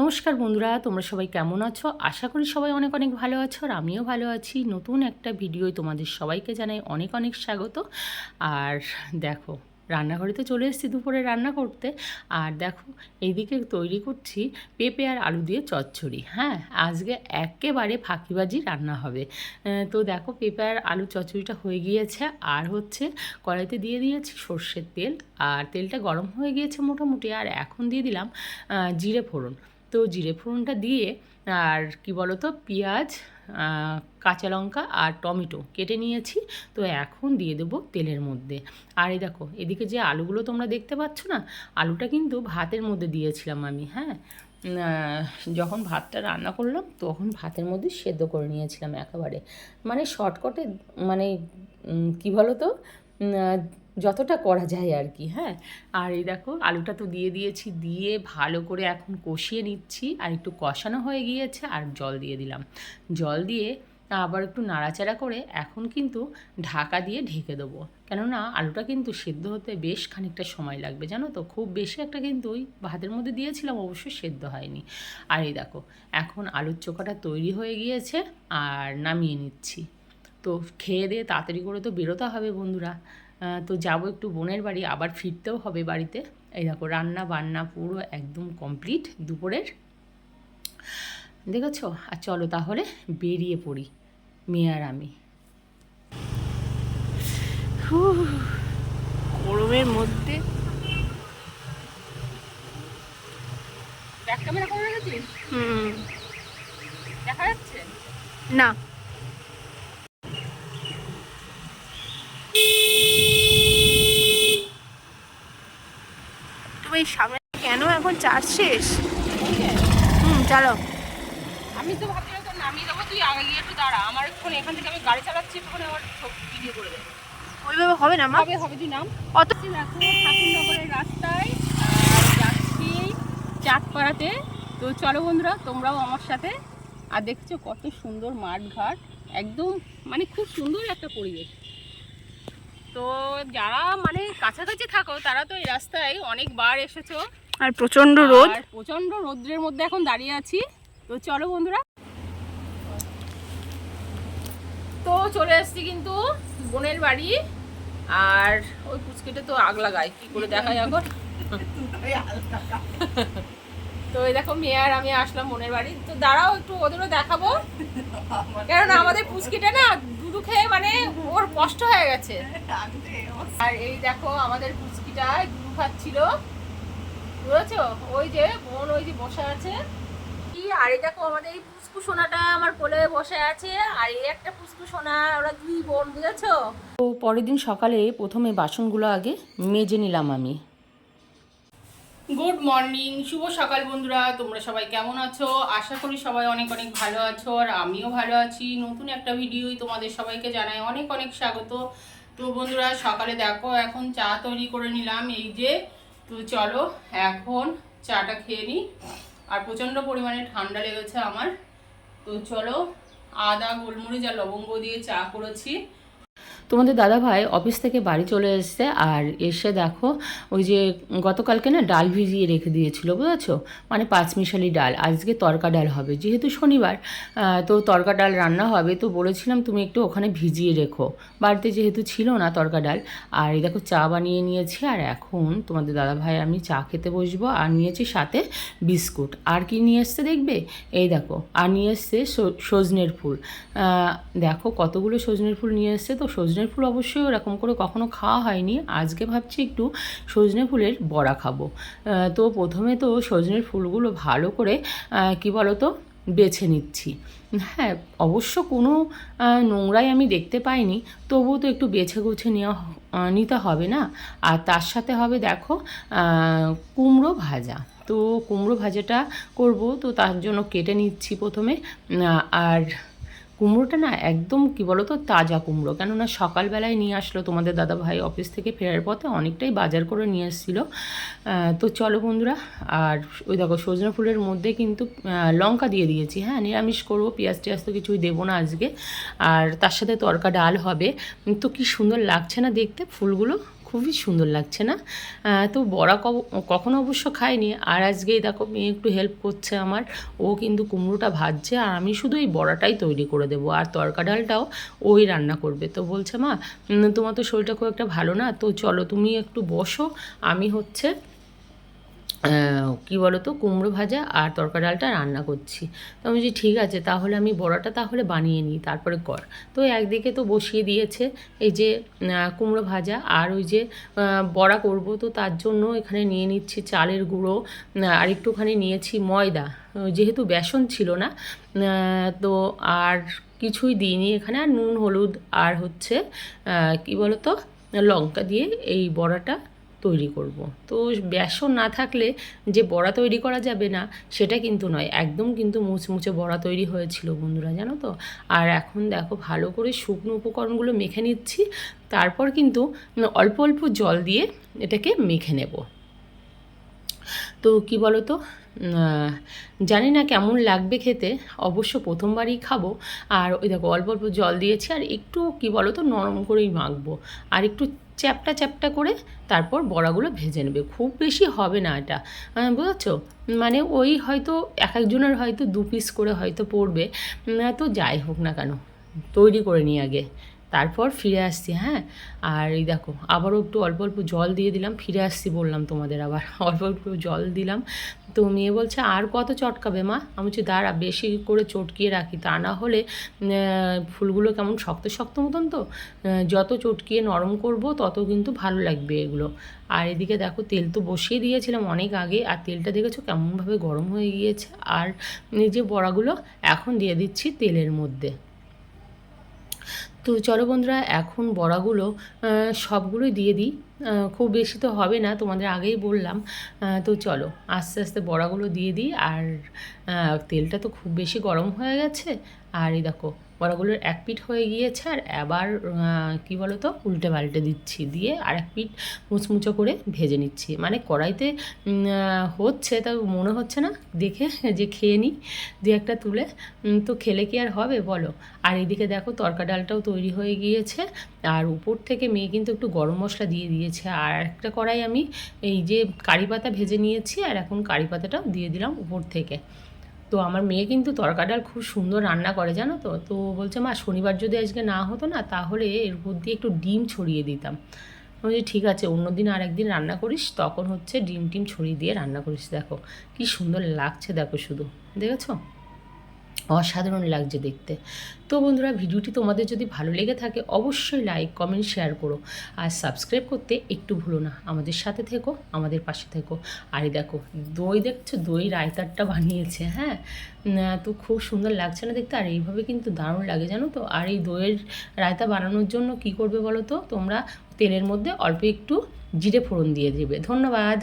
নমস্কার বন্ধুরা, তোমরা সবাই কেমন আছো? আশা করি সবাই অনেক অনেক ভালো আছো আর আমিও ভালো আছি। নতুন একটা ভিডিওয় তোমাদের সবাইকে জানাই অনেক অনেক স্বাগত। আর দেখো রান্নাঘরে তো চলে এসেছি দুপুরে রান্না করতে। আর দেখো, এইদিকে তৈরি করছি পেঁপে আর আলু দিয়ে চচ্চড়ি। হ্যাঁ আজকে একেবারে ফাঁকিবাজি রান্না হবে। তো দেখো, পেঁপে আর আলু চচ্চড়িটা হয়ে গিয়েছে। আর হচ্ছে, কড়াইতে দিয়ে দিয়েছি সর্ষের তেল। আর তেলটা গরম হয়ে গিয়েছে মোটামুটি। আর এখন দিয়ে দিলাম জিরে ফোড়ন। তো জিরে ফোড়নটা দিয়ে আর কি বলো তো পেঁয়াজ কাঁচা লঙ্কা আর টমেটো কেটে নিয়েছি। তো এখন দিয়ে দেবো তেলের মধ্যে। আর এই দেখো, এদিকে যে আলুগুলো তোমরা দেখতে পাচ্ছ না, আলুটা কিন্তু ভাতের মধ্যে দিয়েছিলাম আমি হ্যাঁ? যখন ভাতটা রান্না করলাম, তখন ভাতের মধ্যে সেদ্ধ করে নিয়েছিলাম একেবারে। মানে শর্টকটে মানে কি বলো তো যতটা করা যায় আর কি হ্যাঁ। আর এই দেখো, আলুটা তো দিয়ে দিয়েছি, দিয়ে ভালো করে এখন কষিয়ে নিচ্ছি। আর একটু কষানো হয়ে গিয়েছে, আর জল দিয়ে দিলাম। জল দিয়ে আবার একটু নাড়াচাড়া করে এখন কিন্তু ঢাকা দিয়ে ঢেকে দেবো। কেননা আলুটা কিন্তু সেদ্ধ হতে বেশ খানিকটা সময় লাগবে, জানো তো? খুব বেশি একটা কিন্তু ওই ভাতের মধ্যে দিয়েছিলাম অবশ্যই সেদ্ধ হয়নি। আর এই দেখো, এখন আলুর চোখাটা তৈরি হয়ে গিয়েছে, আর নামিয়ে নিচ্ছি। তো খেয়ে দিয়ে তাড়াতাড়ি করে তো বেরোতে হবে বন্ধুরা। তো যাব একটু বোনের বাড়ি আবার ফিরতেও হবে বাড়িতে। এই দেখো রান্না বান্না পুরো একদম কমপ্লিট দুপুরের। দেখেছ? আর চলো তাহলে বেরিয়ে পড়ি মেয়ে আর আমি। গরমের মধ্যে। হুম। দেখা যাচ্ছে? না তুমি সামনে কেন এখন চার্জ শেষ হুম চলো। আমি তো ভাবছিলাম তো নামিয়ে দেবো তুই আগে গিয়ে একটু দাঁড়া। আমার এখন এখান থেকে আমি গাড়ি চালাচ্ছি একটুখানি আমার ভিডিও করে দেবো ওইভাবে হবে না মা? হবে হবে তুই নাম। অত দেখো ঠাকুরনগরের রাস্তায় যাচ্ছি চাঁদপাড়াতে। তো চলো বন্ধুরা তোমরাও আমার সাথে। আর দেখছ কত সুন্দর মাঠ ঘাট একদম মানে খুব সুন্দর একটা পরিবেশ। তো যারা মানে কাছাকাছি থাকো তারা তো এই রাস্তায় অনেকবার এসেছ। আর প্রচণ্ড রোদ। প্রচণ্ড রোদ্রের মধ্যে এখন দাঁড়িয়ে আছি। তো চলো বন্ধুরা। তো চলে এসেছি কিন্তু বোনের বাড়ি। আর ওই পুচকেটে তো আগ লাগায়। কি করে দেখায় এখন? তো এই দেখো মেয়ে আর আমি আসলাম বোনের বাড়ি। তো দাঁড়াও, একটু ওদেরও দেখাবো। কারণ আমাদের পুচকিটা না দুধু খেয়ে মানে ওর কষ্ট হয়ে গেছে। আর এই দেখো আমাদের পুচকিটা দুধু খাচ্ছিল। বুঝেছ? ওই যে বোন ওই যে বসে আছে। কি আর এই দেখো আমাদের এই পুচকু সোনাটা আমার কোলে বসে আছে আর এই একটা পুচকু সোনা ওরা দুই বোন বুঝেছ? তো পরের দিন সকালে প্রথমে বাসনগুলো আগে মেজে নিলাম আমি। গুড মর্নিং শুভ সকাল বন্ধুরা তোমরা সবাই কেমন আছো? আশা করি সবাই অনেক অনেক ভালো আছো আর আমিও ভালো আছি। নতুন একটা ভিডিওই তোমাদের সবাইকে জানাই অনেক অনেক স্বাগত। তো বন্ধুরা সকালে দেখো এখন চা তৈরি করে নিলাম। এই যে তো চলো, এখন চাটা খেয়ে নিই আর প্রচণ্ড পরিমাণে ঠান্ডা লেগেছে আমার। তো চলো, আদা, গোলমরিচ আর লবঙ্গ দিয়ে চা করেছি। তোমাদের দাদা ভাই অফিস থেকে বাড়ি চলে এসছে আর এসে দেখো ওই যে গতকালকে না ডাল ভিজিয়ে রেখে দিয়েছিল, বুঝেছ? মানে পাঁচমিশালি ডাল। আজকে তরকা ডাল হবে। যেহেতু শনিবার তো তরকা ডাল রান্না হবে, তো বলেছিলাম তুমি একটু ওখানে ভিজিয়ে রেখো। বাড়িতে যেহেতু ছিল না তরকা ডাল, আর এই দেখো চা বানিয়ে নিয়েছি, আর এখন তোমাদের দাদা ভাই আমি চা খেতে বসবো, আর নিয়েছি সাথে বিস্কুট। আর কি নিয়ে এসছে দেখবে? এই দেখো, আর নিয়ে এসছে সজনের ফুল। দেখো কতগুলো সজনের ফুল নিয়ে এসছে, তো সজনের ফুল অবশ্যই ওরকম করে কখনো খাওয়া হয়নি। আজকে ভাবছি একটু সজনে ফুলের বড়া খাব। তো প্রথমে তো সজনের ফুলগুলো ভালো করে কি বলো তো বেছে নিচ্ছি। হ্যাঁ অবশ্য কোনো নোংরাই আমি দেখতে পাইনি। তবুও তো একটু বেছে গুছে নেওয়া নিতে হবে না? আর তার সাথে হবে দেখো কুমড়ো ভাজা। তো কুমড়ো ভাজাটা করব, তো তার জন্য কেটে নিচ্ছি প্রথমে। আর কুমড়োটা না একদম কি বলো তো তাজা কুমড়ো। কেননা সকালবেলায় নিয়ে আসলো তোমাদের দাদা ভাই অফিস থেকে ফেরার পথে অনেকটাই বাজার করে নিয়ে এসেছিল। তো চলো বন্ধুরা, আর ওই দেখো সজনা ফুলের মধ্যে কিন্তু লঙ্কা দিয়ে দিয়েছি। হ্যাঁ নিরামিষ করব, পেঁয়াজ টিয়াজ তো কিছুই দেবো না আজকে। আর তার সাথে তরকা ডাল হবে। তো কি সুন্দর লাগছে না দেখতে ফুলগুলো? খুবই সুন্দর লাগছে না? তো বড়া কখনো অবশ্য খাইনি আর আজকেই দেখো মেয়ে একটু হেল্প করছে আমার। ও কিন্তু কুমড়োটা ভাজছে আর আমি শুধু এই বড়াটাই তৈরি করে দেবো। আর তরকা ডালটাও ওই রান্না করবে। তো বলছে, মা তোমার তো শরীরটা খুব একটা ভালো না। তো চলো তুমি একটু বসো। আমি হচ্ছে কি বলো তো কুমড়ো ভাজা আর তরকা ডালটা রান্না করছি। তো আমি বলছি, ঠিক আছে, তাহলে আমি বড়াটা তাহলে বানিয়ে নিই, তারপরে কর। তো একদিকে তো বসিয়ে দিয়েছে এই যে কুমড়ো ভাজা আর ওই যে বড়া করব। তো তার জন্য এখানে নিয়ে নিচ্ছি চালের গুঁড়ো আর একটুখানি নিয়েছি ময়দা। যেহেতু বেসন ছিল না তো আর কিছুই দিইনি এখানে, আর নুন, হলুদ আর হচ্ছে কি বলো তো লঙ্কা দিয়ে এই বড়াটা তৈরি করব। তো বেসন না থাকলে যে বড়া তৈরি করা যাবে না, সেটা কিন্তু নয়। একদম কিন্তু মুচমুচে বড়া তৈরি হয়েছিল বন্ধুরা, জানো তো? আর এখন দেখো ভালো করে শুকনো উপকরণগুলো মেখে নিচ্ছি। তারপর কিন্তু অল্প অল্প জল দিয়ে এটাকে মেখে নেব। তো কি বলো তো জানি না কেমন লাগবে খেতে, অবশ্য প্রথমবারই খাব। আর ওই দেখো অল্প অল্প জল দিয়েছি, আর একটু কি বলো তো নরম করেই মাখবো। আর একটু চ্যাপটা চ্যাপটা করে তারপর বড়াগুলো ভেজে নেবে। খুব বেশি হবে না এটা। বুঝেছ? মানে ওই হয়তো এক একজনের হয়তো দু পিস করে হয়তো পড়বে। তো যাই হোক না কেন, তৈরি করে নিই আগে। তারপর ফিরে আসছি হ্যাঁ? আর এই দেখো, আবারও একটু অল্প অল্প জল দিয়ে দিলাম, ফিরে আসছি বললাম তোমাদের আবার, অল্প অল্প জল দিলাম। তো মেয়ে বলছে, আর কত চটকাবে মা? আমি বলছি, দাঁড়া, বেশি করে চটকিয়ে রাখি, তা না হলে ফুলগুলো কেমন শক্ত শক্ত মতন তো যত চটকিয়ে নরম করব, তত কিন্তু ভালো লাগবে এগুলো। আর এদিকে দেখো, তেল তো বসিয়ে দিয়েছিলাম অনেক আগে, আর তেলটা দেখেছ কেমনভাবে গরম হয়ে গিয়েছে? আর এই যে বড়াগুলো, এখন দিয়ে দিচ্ছি তেলের মধ্যে। তো চলো বন্ধুরা, এখন বড়াগুলো সবগুলোই দিয়ে দিই। খুব বেশি তো হবে না, তোমাদের আগেই বললাম। তো চলো, আস্তে আস্তে বড়াগুলো দিয়ে দিই। আর তেলটা তো খুব বেশি গরম হয়ে গেছে। আর এই দেখো বড়াগুলোর এক পিঠ হয়ে গিয়েছে আর আবার কি বলো তো উল্টে পাল্টে দিচ্ছি, দিয়ে আর এক পিঠ মুচমুচো করে ভেজে নিচ্ছি। মানে কড়াইতে হচ্ছে তা মনে হচ্ছে না, দেখে যে খেয়ে নিই দু একটা তুলে তো খেলে কি আর হবে, বলো? আর এদিকে দেখো, তরকা ডালটাও তৈরি হয়ে গিয়েছে, আর উপর থেকে মেয়ে কিন্তু একটু গরম মশলা দিয়ে দিয়েছে। আর একটা কড়াই আমি এই যে কারি পাতা ভেজে নিয়েছি, আর এখন কারি পাতাটাও দিয়ে দিলাম উপর থেকে। তো আমার মেয়ে কিন্তু তরকা ডাল খুব সুন্দর রান্না করে, জানো তো? তো বলছে, মা, শনিবার যদি আজকে না হতো না, তাহলে এর উপর দিয়ে একটু ডিম ছড়িয়ে দিতাম। বলছি, ঠিক আছে অন্য দিন আর একদিন রান্না করিস, তখন হচ্ছে ডিম টিম ছড়িয়ে দিয়ে রান্না করিস, দেখো। কি সুন্দর লাগছে, দেখো শুধু। দেখেছ? অসাধারণ লাগছে দেখতে। তো বন্ধুরা, ভিডিওটি তোমাদের যদি ভালো লেগে থাকে, অবশ্যই লাইক কমেন্ট শেয়ার করো। আর সাবস্ক্রাইব করতে একটু ভুলো না। আমাদের সাথে থেকো, আমাদের পাশে থেকো। আর দেখো, দই দেখছ? দই রায়তারটা বানিয়েছে হ্যাঁ? তো খুব সুন্দর লাগছে না দেখতে। আর এইভাবে কিন্তু দারুণ লাগে, জানো তো? আর এই দইয়ের রায়তা বানানোর জন্য কি করবে বলো তো? তোমরা তেলের মধ্যে অল্প একটু জিরে ফোড়ন দিয়ে দেবে। ধন্যবাদ।